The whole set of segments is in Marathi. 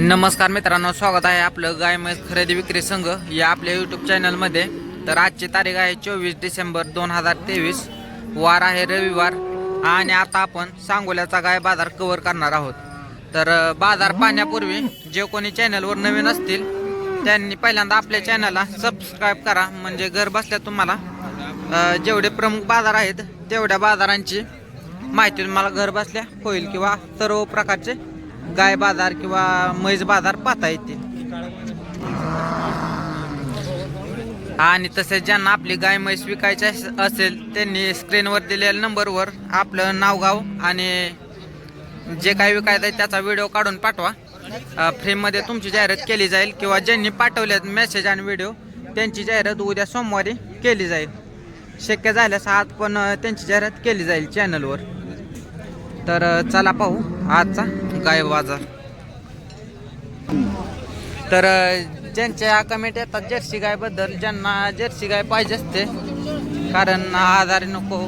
नमस्कार मित्रांनो स्वागत आहे आपलं गाय म्हैस खरेदी विक्री संघ या आपल्या यूट्यूब चॅनलमध्ये तर आजची तारीख आहे चोवीस डिसेंबर दोन हजार तेवीस. वार आहे रविवार आणि आता आपण सांगोल्याचा गाय बाजार कव्हर करणार आहोत. तर बाजार पाहण्यापूर्वी जे कोणी चॅनलवर नवीन असतील त्यांनी पहिल्यांदा आपल्या चॅनलला सबस्क्राईब करा. म्हणजे घर बसल्या तुम्हाला जेवढे प्रमुख बाजार आहेत तेवढ्या बाजारांची माहिती तुम्हाला घर बसल्या होईल किंवा सर्व प्रकारचे गाय बाजार किंवा म्हैस बाजार पाहता येतील. आणि तसेच ज्यांना आपली गाय म्हैस विकायची अस- असेल त्यांनी स्क्रीनवर दिलेल्या नंबरवर आपलं नाव गाव आणि जे काही विकायचं आहे त्याचा व्हिडिओ काढून पाठवा. फ्रीमध्ये तुमची जाहिरात केली जाईल किंवा ज्यांनी पाठवल्यात मेसेज आणि व्हिडिओ त्यांची जाहिरात उद्या सोमवारी केली जाईल. शक्य झाल्यास आज पण त्यांची जाहिरात केली जाईल चॅनलवर तर चला पाहू आजचा गाय बाजार? तर ज्यांच्या कमेंट येतात जर्सी गायबद्दल ज्यांना जर्सी गाय पाहिजे असते कारण आजारी नको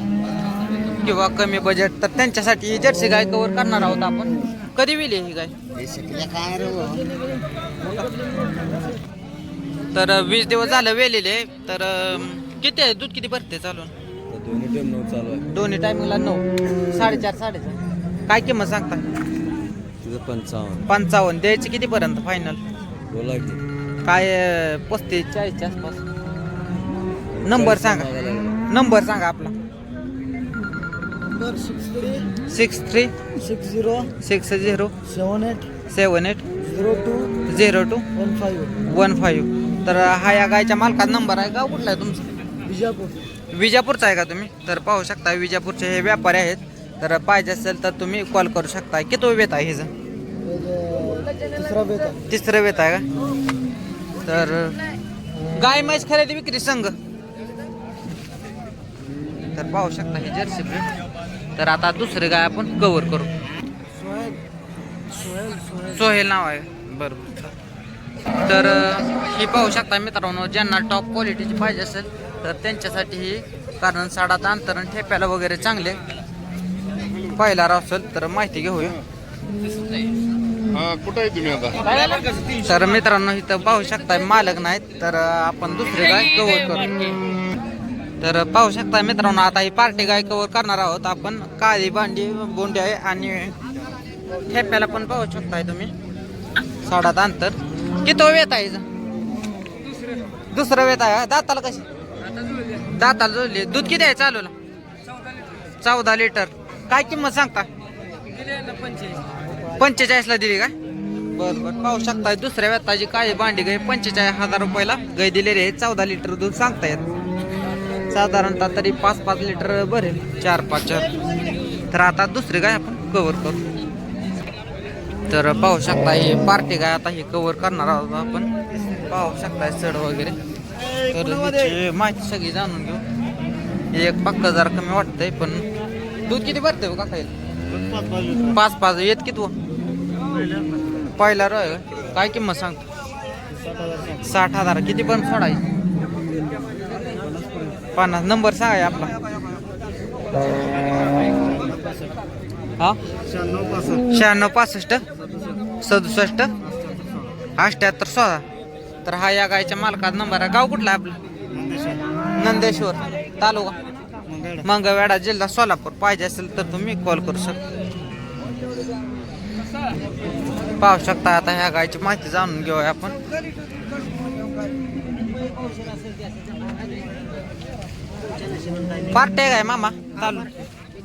किंवा कमी बजेट तर त्यांच्यासाठी जर्सी गाय कवर करणार आहोत आपण. कधी विली ही गाय? तर वीस दिवस झालं वेलेले तर किती आहे? दूध किती भरते चालून? दोन्ही टायमिंगला नऊ. साडेचार साडेचार. काय किंमत सांगता? पंचावन्न. पंचावन्न. द्यायची कितीपर्यंत फायनल बोला की. काय पस्तीस? चाळीसच्या आसपास. नंबर सांगा. नंबर सांगा आपला. Six three six zero six zero seven eight seven eight zero two zero two one five one five तर हा या गायच्या मालकाचा नंबर आहे गाव कुठला आहे तुमचं? विजापूर. विजापूरचा आहे का तुम्ही? तर पाहू शकता विजापूरचे हे व्यापारी आहेत. तर पाहिजे असेल तर तुम्ही कॉल करू शकता. किती वेत आहे हिचं? तिसरा वेत आहे का? तर गाय म्हैस खरेदी विक्री संघ. तर पाहू शकता ही जर्सी ब्रीड तर आता दुसरे गाय आपण कव्हर करू. सोहेल सोहेल सोहेल. सोहेल नाव आहे. बरोबर तर ही पाहू शकता मित्रांनो ज्यांना टॉप क्वालिटीची पाहिजे असेल तर त्यांच्यासाठी ही कारण साडात अंतरण ठेप्याला वगैरे चांगले. पहिला असेल तर माहिती घेऊया. हा कुठं आहे तुम्ही आता? तर मित्रांनो इथं पाहू शकताय मालक नाहीत तर आपण दुसरी गाय कव्हर करू. तर पाहू शकताय मित्रांनो आता ही पार्टी गाय कव्हर करणार आहोत आपण. काळी भांडी बोंडी आहे आणि ठेप्याला पण पाहू शकताय तुम्ही. साडात अंतर. किती वेत आहे हिचं? दुसरं वेत आहे दाताला कशी? दाताला जोडली. दूध किती आहे चालूला? चौदा लिटर. काय किंमत सांगता? पंचेचाळीसला दिली काय? बर बर. पाहू शकता दुसऱ्या व्यताची काय भांडी गाय पंचेचाळीस हजार रुपयाला गाय दिलेली आहे. चौदा लिटर दूध सांगतायत. साधारणतः तरी पाच पाच लिटर भरेल चार पाच. चार तर आता दुसरी गाय आपण कवर करू. तर पाहू शकता हे पार्टी गाय आता हे कव्हर करणार आहोत आपण. पाहू शकताय सड वगैरे. तर हिची माहिती सगळी जाणून घेऊ. एक पक्क जरा कमी वाटतंय पण दूध किती भरते का खाईल पाच पाच. येत किती पहिला रोय काय किंमत सांगतो साठ हजार. किती पण सोडाय पन्नास. नंबर सांगा आपला. हा? शहाण्णव पासष्ट. सदुसष्ट. अष्ट्याहत्तर सोळा. तर हा या गायच्या मालकात नंबर आहे. गाव कुठला आहे नंदेश्वर. तालुका? मंगळवेढा. जिल्हा सोलापूर. पाहिजे असेल तर तुम्ही कॉल करू शकता. पाहू शकता आता ह्या गायची माहिती जाणून घेऊया आपण. पार्टे काय मामा? चालू.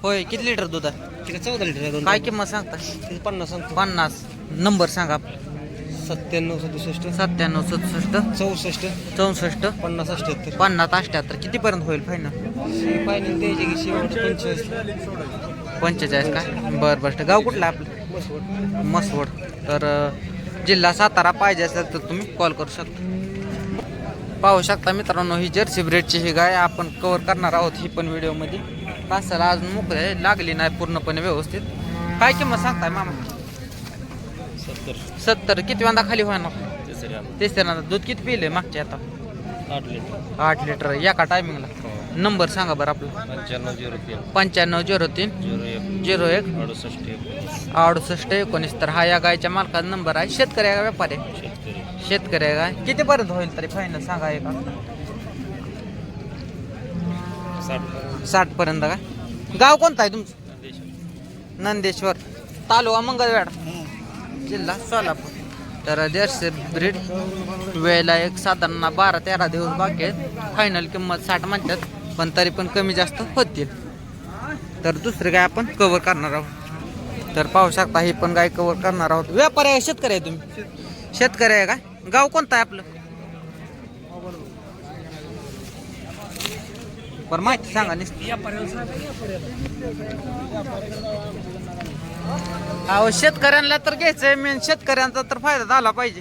होय किती लिटर दूध आहे? चौदा लिटर काय किंमत सांगता? पन्नास सांगतो. पन्नास. नंबर सांगा. सत्त्याण्णव सदुसष्ट. सत्त्याण्णव सदुसष्ट. चौसष्ट. चौसष्ट. पन्नास अठ्ठ्याहत्तर पन्नास अठ्याहत्तर. कितीपर्यंत होईल फायनल फायनल द्यायची की शेवट पंचेचाळीस. पंचेचाळीस काय बरं बरं. गाव कुठलं आहे आपलं? मसवड. तर जिल्हा सातारा पाहिजे असेल तर तुम्ही कॉल करू शकता. पाहू शकता मित्रांनो ही जर्सी ब्रेडची ही गाय आपण कव्हर करणार आहोत ही पण व्हिडिओमध्ये तासाला अजून मोकळे लागली नाही पूर्णपणे व्यवस्थित. काय किंमत सांगताय मामा? सत्तर. सत्तर. किती वांदा खाली होणार तिसऱ्या तिसऱ्यांदा दूध किती पिले मागच्या आता? आठ लिटर. आठ लिटर. एका टायमिंगला नंबर सांगा बरं आपला. पंच्याण्णव झिरो तीन. पंच्याण्णव झिरो तीन. झिरो एक. झिरो एक. अडुसष्ट अडुसष्ट एकोणीस. तर हा या गायच्या मालकाचा नंबर आहे. शेतकरी आहे का व्यापारी? आहे? शेतकरी. शेतकरी आहे काय कितीपर्यंत होईल तरी फायनल सांगा एका. साठ. साठ पर्यंत का? गाव कोणतं आहे तुमचं? नंदेश्वर. तालुका मंगळवेढा. जिल्हा सोलापूर. तर जर्सी ब्रीड वेळेला एक साधारण बारा तेरा दिवस बाकी आहेत. फायनल किंमत साठ म्हणतात. पण तरी पण कमी जास्त होतील. तर दुसरे गाय आपण कव्हर करणार आहोत. तर पाहू शकता ही पण गाय कव्हर करणार आहोत. व्यापारी आहे शेतकरी आहे तुम्ही. शेतकरी आहे का? गाव कोणतं आहे आपलं? बरं माहिती सांगा नुसती. अहो शेतकऱ्यांना तर घ्यायचंय मेन शेतकऱ्यांचा तर फायदा झाला पाहिजे.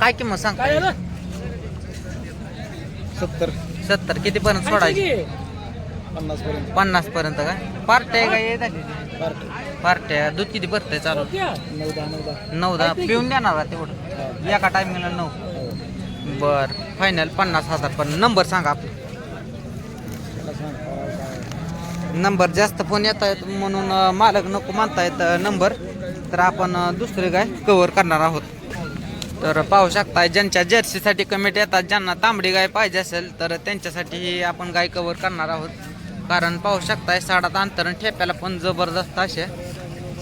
काय किंमत सांग सत्तर. सत्तर. किती पर्यंत सोडायची? पन्नास पर्यंत. पन्नास पर्यंत काय पार्ट्या काय हे? झाली पार्टी पार्ट्या. दूध किती भरतंय चालू? नऊ दहा नऊ दहा. नऊ दहा. पिऊन देणार का तेवढं? एका टायमिंगला नऊ. बर. फायनल पन्नास हजार. पण नंबर सांगा आपला. काय नंबर जास्त फोन येत आहेत म्हणून मालक नको म्हणतायत अं, नंबर. तर आपण दुसरे गाय कव्हर करणार आहोत. तर पाहू शकता ज्यांच्या जर्सीसाठी कमेंट येतात ज्यांना तांबडी गाय पाहिजे असेल तर त्यांच्यासाठी ही आपण गाय कव्हर करणार आहोत. कारण पाहू शकताय साडात अंतरण ठेप्याला पण जबरदस्त असे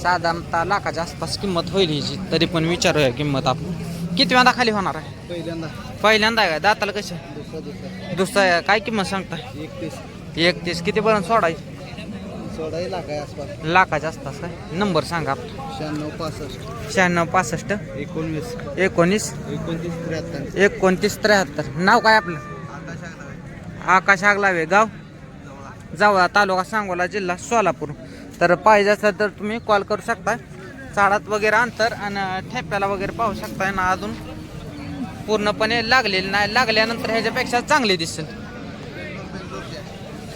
साधारणतः लाखाच्या आसपास किंमत होईल हिची. तरी पण विचारूया किंमत आपण. किती वेळा खाली होणार आहे? पहिल्यांदा. पहिल्यांदा काय दाताला कशा? दुसरा काय किंमत सांगताय? एकतीस. एकतीस. कितीपर्यंत सोडायची? आसपास. लाखाच्या आसपास काय नंबर सांगा आपला. शहाण्णव पासष्ट. शहाण्णव पासष्ट. एकोणवीस. एकोणीस. एकोणतीस त्र्याहत्तर. एकोणतीस त्र्याहत्तर. नाव काय आपलं? आकाश आगलावे. गाव? जावळा. तालुका सांगोला जिल्हा सोलापूर. तर पाहिजे असेल तर तुम्ही कॉल करू शकता चाळात वगैरे अंतर आणि ठेप्याला वगैरे पाहू शकताय ना अजून पूर्णपणे लागलेली नाही. लागल्यानंतर ह्याच्यापेक्षा चांगली दिसेल.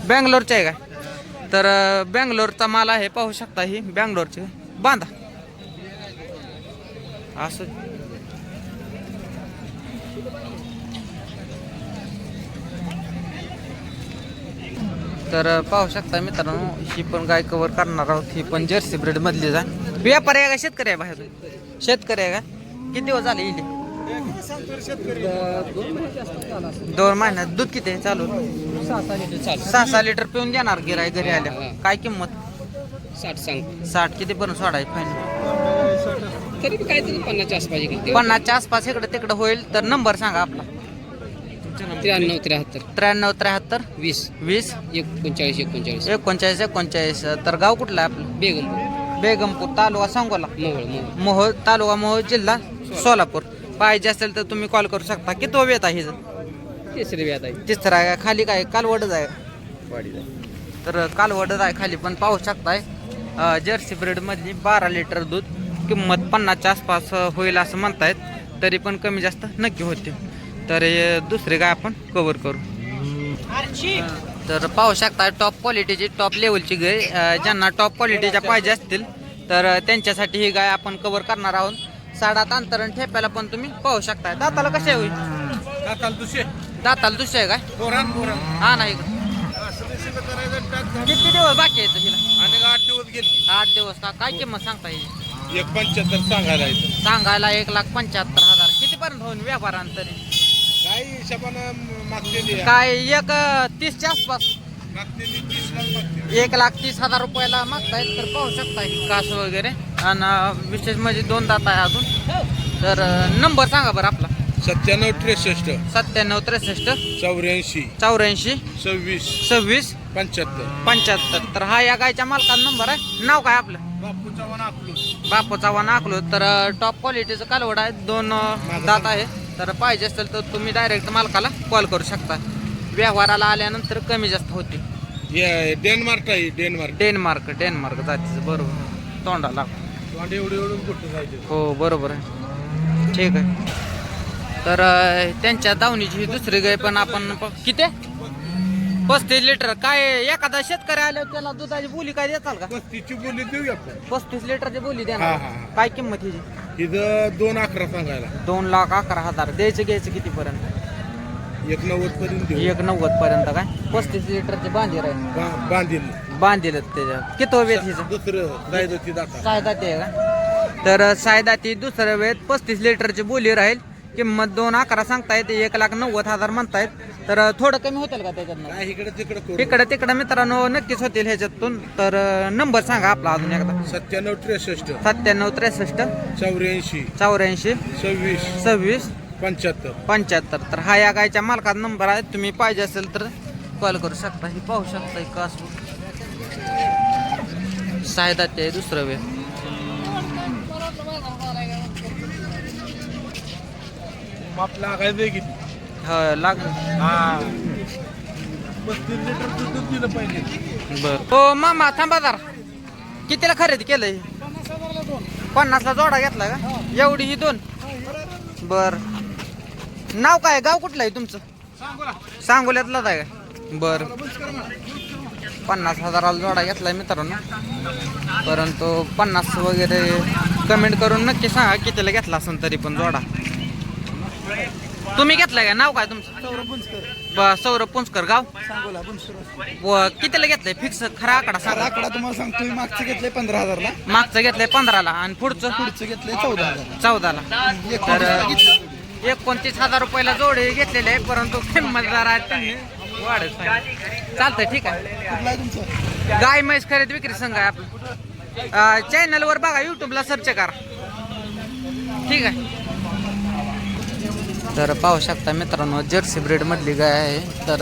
बँगलोरचे आहे का? तर बँगलोरचा माल आहे पाहू शकता ही बँगलोरची. बांधा. असं. तर पाहू शकता मित्रांनो ही पण गाय कव्हर करणार आहोत. ही पण जर्सी ब्रेड मधली जा. व्यापारी आहे का? शेतकरी आहे बाहेर शेतकरी आहे का? किती दिवस झाले इले दोन महिन्यात दूध किती आहे? चालू? सहा सहा लिटर पिऊन देणार गिराय घरी आल्या. काय किंमत? साठ सांग. साठ किती पर्यंत सोडाय फायनल तरी काहीतरी पन्नासच्या आसपास. पन्नासच्या आसपास इकडे तिकडे होईल तर नंबर सांगा आपला. त्र्याण्णव त्र्याहत्तर. त्र्याण्णव त्र्याहत्तर? वीस. वीस? एकोणचाळीस एकोणचाळीस. एकोणचाळीस एकोणचाळीस. तर गाव कुठलं आहे आपलं? बेगम बेगमपूर तालुका सांगोला. मोहोळ मोहोळ. मोहोळ तालुका मोहोळ जिल्हा सोलापूर. पाहिजे असेल तर तुम्ही कॉल करू शकता किती वेळ आहे हिचं तिसरी व्यात आहे. तिसरा आहे का? खाली काय? कालवडच आहे. तर कालवडच आहे खाली पण पाहू शकताय अं, जर्सी ब्रेड मधली बारा लिटर दूध किंमत पन्नासच्या आसपास अं, होईल असं म्हणतायत. तरी पण कमी जास्त नक्की होते. तर हे दुसरे काय आपण कव्हर करू. तर पाहू शकता टॉप क्वालिटीची टॉप लेवलची गाय अं, ज्यांना टॉप क्वालिटीच्या पाहिजे असतील तर त्यांच्यासाठी ही गाय आपण कव्हर करणार आहोत. साडात अंतरण ठेप्याला पण तुम्ही पाहू शकता दाताला कसे होईल? दाताला दुसरे. आहे काय? हा नाही किती दिवस बाकी आहे हिला? आणि आठ दिवस गेली. आठ दिवस का? काय किंमत सांगता येईल? एक पंच्याहत्तर सांगायला येतं सांगायला एक लाख पंच्याहत्तर हजार. किती पर्यंत होईल व्यापारांतरी काही हिशोबानं मागतेली आहे. काय एक अं, तीसच्या आसपास. मागतेली तीस लाख मागते. एक लाख तीस हजार रुपयाला मागतायत तर पाहू शकताय कास वगैरे. आणि विशेष म्हणजे दोन दात आहे अजून. तर नंबर सांगा बरं आपला. सत्त्याण्णव त्रेसष्ट. सत्त्याण्णव त्रेसष्ट. चौऱ्याऐंशी. चौऱ्याऐंशी. सव्वीस. सव्वीस. पंच्याहत्तर. पंच्याहत्तर. तर हा या गायच्या मालकाचा नंबर आहे. नाव काय आपलं? बापू चव्हाण अकलूज. बापू चव्हाण आखलो तर टॉप क्वालिटीचं कालवड आहे. दोन दात आहे. तर पाहिजे असेल तर तुम्ही डायरेक्ट मालकाला कॉल करू शकता. व्यवहाराला आल्यानंतर कमी जास्त होते. डेन्मार्क आहे डेन्मार्क. Denmark Denmark जातीचं. बरोबर. तोंडाला तोंड एवढे एवढं कुठं जायचं. हो बरोबर आहे. ठीक आहे. तर अं, त्यांच्या दावणीची ही दुसरी गाय पण आपण प- किती? पस्तीस लिटर. काय एखादा शेतकरी आल्यावर त्याला दुधाची बोली काय देताल का? पस्तीसची बोली देऊ आपण. पस्तीस लिटरची बोली हा, देणार. हा, हा. काय किंमत हिची? इथं दोन अकरा सांगायला. दोन लाख अकरा हजार. द्यायचं घ्यायचं किती पर्यंत एक नव्वद पर्यंत देऊ. एक नव्वद पर्यंत काय? पस्तीस लिटरचे बांधीर आहे. बा- बांधील बांधील त्याच्यात. किती वेळ हिचं दुसरं जायचं आहे का? तर सायदाती दुसऱ्या वेळेत पस्तीस लिटरची बोली राहील. किंमत दोन अकरा सांगतायत एक लाख नव्वद हजार म्हणतायत. तर थोडं कमी होतील का त्याच्यातनं काय इकडे तिकडे करू. इकडे तिकडे मित्रांनो नक्कीच होतील ह्याच्यातून. तर नंबर सांगा आपला अजून एकदा. सत्त्याण्णव त्रेसष्ट. सत्त्याण्णव त्रेसष्ट. चौऱ्याऐंशी. चौऱ्याऐंशी. सव्वीस. सव्वीस. पंच्याहत्तर. पंच्याहत्तर. तर हा या गायच्या मालकाचा नंबर आहे. तुम्ही पाहिजे असेल तर कॉल करू शकता. ही पाहू शकता का सायदा ते दुसरं वेळ. माप लागायचं किती? हो लाग. हा. पस्तीस लिटर दूध दिलं पाहिजे. बर. हो मामा थांबा जरा. कितीला खरेदी केलंय? पन्नासला जोडा घेतला का? एवढी ही दोन. बर. नाव काय? गाव कुठलं आहे तुमचं? सांगोल्यातलाच आहे का? बर. पन्नास हजाराला जोडा घेतलाय मित्रांनो. परंतु पन्नास वगैरे कमेंट करून नक्की सांगा कितीला घेतला असेल तरी पण जोडा. तुम्ही घेतलाय का? नाव काय तुमचं? सौरभ पुंचकर गाव? व कितीला घेतलंय? फिक्स खरा आकडा सांगा. आकडा तुम्हाला सांगतो मागचं घेतलंय पंधरा हजारला. मागचं घेतलंय पंधराला. आणि पुढचं? पुढचं घेतलंय चौदा हजार चौदाला. तर एकोणतीस हजार रुपयाला जोडे घेतलेले आहे परंतु किंमत जरा त्यांनी वाढत चालतंय ठीक आहे. गाय म्हैस खरेदी विक्री संघ आहे आपलं. चॅनलवर बघा युट्यूबला सर्च करा. ठीक आहे. तर पाहू शकता मित्रांनो जर्सी ब्रेड मधली गाय आहे. तर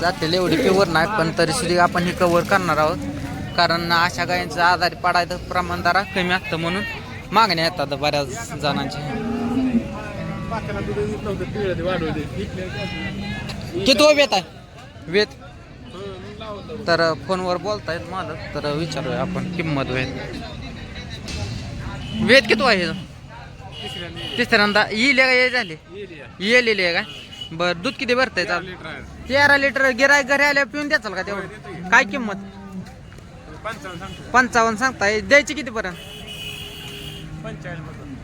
जातील एवढी प्युअर नाही पण तरी सुद्धा आपण ही कव्हर करणार आहोत. कारण अशा गायींचं आजारी पडायचं प्रमाण जरा कमी असतं म्हणून मागण्या येतात बऱ्याच जणांच्या. किती वेत आहे वेत तर फोनवर बोलतायत मालक तर विचारूया आपण किंमत वेत वेत किती आहे? तिसऱ्यांदा. येईल का? ये झाले. येलेली आहे का? बर दूध किती भरताय चाल तेरा लिटर. गिराय घरी आल्यावर पिऊन द्याचाल का तेवढं? काय किंमत? पंचावन्न सांगताय. द्यायची किती पर्यंत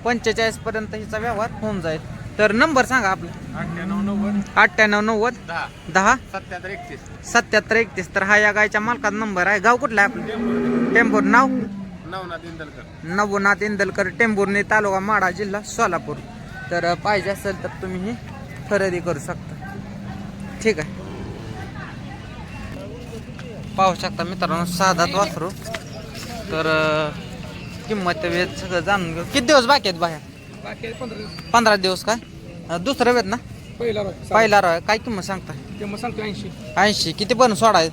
पंचेचाळीस पर्यंत हिचा व्यवहार होऊन जाईल. तर नंबर सांगा आपला. अठ्ठ्याण्णव नव्वद. अठ्ठ्याण्णव नव्वद. दहा. दहा. सत्याहत्तर एकतीस. सत्याहत्तर एकतीस. तर हा या गायच्या मालकाचा नंबर आहे. गाव कुठला आहे आपलं? टेंभूर. नाव? नवनाथ इंदलकर. नवनाथ इंदलकर टेंभुर्णी तालुका माडा जिल्हा सोलापूर. तर पाहिजे असेल तर तुम्ही ही खरेदी करू शकता. ठीक आहे. पाहू शकता मित्रांनो साधाच वासरू. तर अं, किंमत वेद सगळं जाणून घेऊ. किती दिवस बाकी आहेत बाहेर? पंधरा दिवस. काय अं, दुसरं वेद ना? पहिला पहिला राव काय किंमत सांगता? ते मग सांगतो ऐंशी. ऐंशी. किती पण सोडाय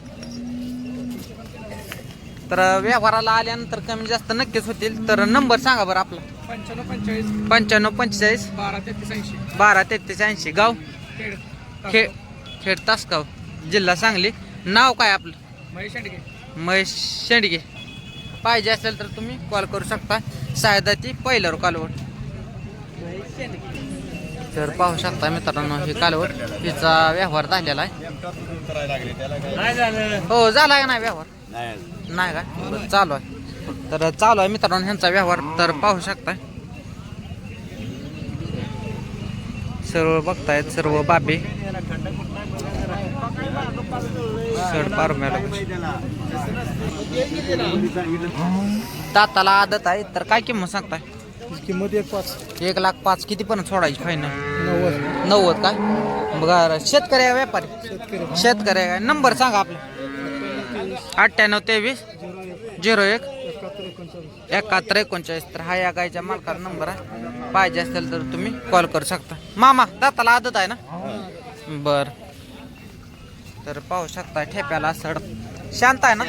तर व्यवहाराला आल्यानंतर कमी जास्त नक्कीच होतील. तर नंबर सांगा बरं आपला. पंच्याण्णव पंचेचाळीस. पंच्याण्णव पंचेचाळीस. बारा तेहतीस ऐंशी. बारा तेहतीस ऐंशी. गाव? खेड. खेड तासगाव. जिल्हा सांगली. नाव काय आपलं? महेश शेंडगे. महेश शेंडगे. पाहिजे असेल तर तुम्ही कॉल करू शकता. सायदाची पहिल्यावर कालवड तर पाहू शकता मित्रांनो ही कालवड हिचा व्यवहार झालेला आहे. हो झाला का नाही व्यवहार? नाही. का? बरं, चालू आहे. तर चालू आहे मित्रांनो ह्यांचा व्यवहार तर पाहू शकताय. सर्व बघतायत सर्व बाबी. सड पार दाताला आदत आहे तर काय किंमत सांगताय? किंमत एक पाच. एक लाख पाच किती पण सोडायची फायनल नव्वद. नव्वद काय बघा शेतकरी आहे व्यापारी. शेतकरी. शेतकरी आहे. नंबर सांगा आपला. अठ्ठ्याण्णव तेवीस झिरो एक. एकाहत्तर एकोणचाळीस. एकाहत्तर एकोणचाळीस तर हा या गायच्या मालकाचा नंबर आहे. पाहिजे असेल तर तुम्ही कॉल करू शकता. मामा दाताला आदत आहे ना? बर. तर पाहू शकता ठेप्याला सड. शांत आहे ना?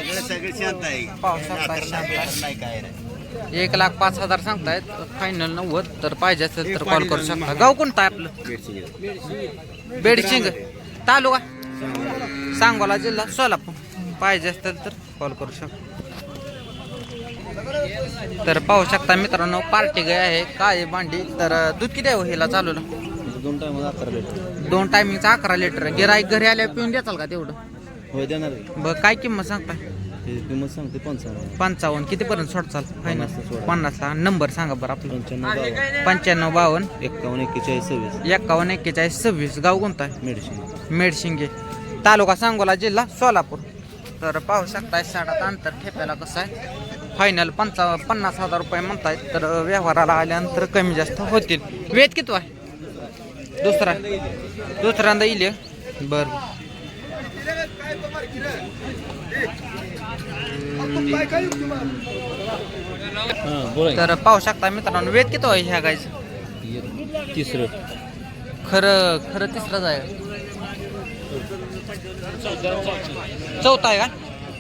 पाहू शकता शांत आहे. एक लाख पाच हजार सांगतायत. फायनल नव्वद. तर पाहिजे असेल तर कॉल करू शकता. गाव कोणतं आहे आपलं? बेडशिंग. तालुका? सांगोला. जिल्हा सोलापूर. पाहिजे असेल तर कॉल करू शकता. तर पाहू शकता मित्रांनो पार्टी गाय आहे काळी भांडी. तर दूध किती आहे हो हिला चालू? दोन टाइम अकरा लिटर दोन टायमिंगचा अकरा लिटर गिराईक घरी आल्यावर पिऊन देताल का तेवढं? होय देणार बघ काय किंमत सांगताय? किंमत सांगते पंचावन्न. पंचावन्न. कितीपर्यंत सोडचाल पन्नासला सोडा. पन्नासला. नंबर सांगा बरं आपलं. पंच्याण्णव बावन्न. पंच्याण्णव बावन्न. एक्कावन्न एक्केचाळीस सव्वीस. एक्कावन्न एक्केचाळीस सव्वीस. गाव कोणता आहे? मेडिसिन मेडशिंगे. तालुका सांगोला जिल्हा सोलापूर. तर पाहू शकताय साडात अंतर ठेप्याला कसं आहे? फायनल पंचा पन्नास हजार रुपये म्हणतायत तर व्यवहाराला आल्यानंतर कमी जास्त होतील. वेद किती आहे? दुसरा. दुसऱ्यांदा येईल? बरं. तर पाहू शकता मित्रांनो वेद किती आहे ह्या गायचं तिसरं खरं खरं तिसरंच आहे. चौथा आहे का?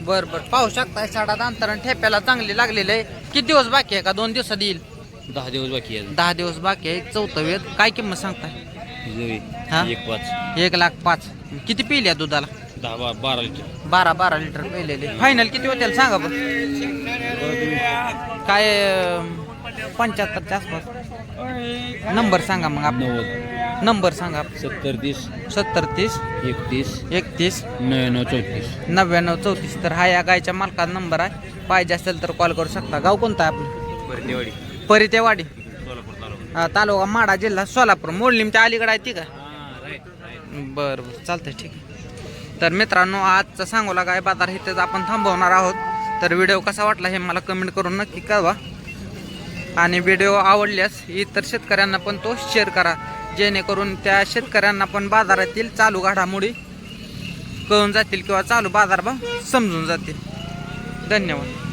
बर बर. पाहू शकताय साडात अंतरण ठेप्याला चांगली लागलेली आहे. किती दिवस बाकी आहे का? दोन दिवसात येईल. दहा दिवस बाकी आहे दहा दिवस बाकी आहे. चौथं वेद काय किंमत सांगताय? हा? एक पाच. एक लाख पाच. किती पिल्या दुधाला? दहा बा बारा लिटर. बारा बारा लिटर पिलेले. फायनल किती होतील सांगा बरं. काय पंच्याहत्तरच्या आसपास. नंबर सांगा मग आपण नव्वद. नंबर सांगा सत्तर तीस. सत्तर तीस. एकतीस. एकतीस. नव्याण्णव चौतीस. नव्याण्णव चौतीस. तर हा या गायच्या मालकाचा नंबर आहे. पाहिजे असेल तर कॉल करू शकता. गाव कोणतं आहे आपलं? परतेवाडी. परितेवाडी. सोलापूर तालुका. हा, तालुका माडा जिल्हा सोलापूर. मोडलीमच्या अलीकडे आहे ती का? बरं बरं. चालतंय ठीक आहे. तर मित्रांनो आजचा सांगोला गाय बाजार इथेच आपण थांबवणार आहोत. तर व्हिडिओ कसा वाटला हे मला कमेंट करून नक्की कळवा. आणि व्हिडिओ आवडल्यास इतर शेतकऱ्यांना पण तो शेअर करा. जेणेकरून त्या शेतकऱ्यांना पण बाजारातील चालू घडामोडी कळून जातील किंवा चालू बाजारभाव समजून जातील. धन्यवाद.